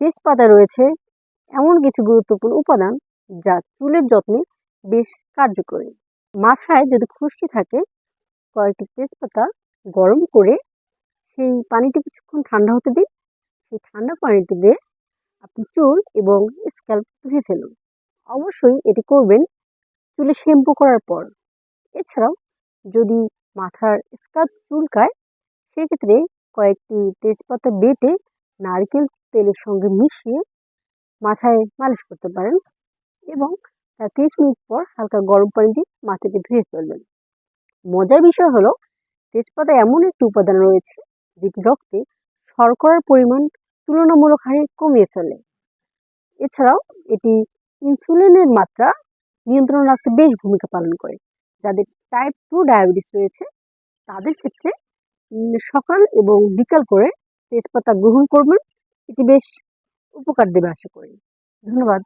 তেজপাতা রয়েছে। এমন কিছু গুরুত্বপূর্ণ উপাদান যা চুলের যত্নে বেশ কার্যকরী। মাথায় যদি খুশকি থাকে, কয়েকটি তেজপাতা গরম করে সেই পানিটি কিছুক্ষণ ঠান্ডা হতে দিন। সেই ঠান্ডা পানিটি দিয়ে আপনি চুল এবং স্ক্যাল্প ধুয়ে ফেলুন। অবশ্যই এটি করবেন চুলে শ্যাম্পু করার পর। এছাড়াও যদি মাথার স্কাল্প চুলকায় সেক্ষেত্রে কয়েকটি তেজপাতা বেটে নারকেল তেলের সঙ্গে মিশিয়ে মাথায় মালিশ করতে পারেন এবং তার তিরিশ মিনিট পর হালকা গরম পানি দিয়ে মাথাটি ধুয়ে ফেলবেন। মজার বিষয় হলো, তেজপাতা এমন একটি উপাদান রয়েছে যেটি রক্তে শর্করার পরিমাণ তুলনামূলক হারে কমিয়ে ফেলে। এছাড়াও এটি ইনসুলিনের মাত্রা নিয়ন্ত্রণ রাখতে বেশ ভূমিকা পালন করে, যাদের টাইপ টু ডায়াবেটিস রয়েছে। তাদের ক্ষেত্রে সকাল এবং বিকাল করে তেজপাতা গ্রহণ করবেন। এটি বেশ উপকার দেবে আশা করি। ধন্যবাদ।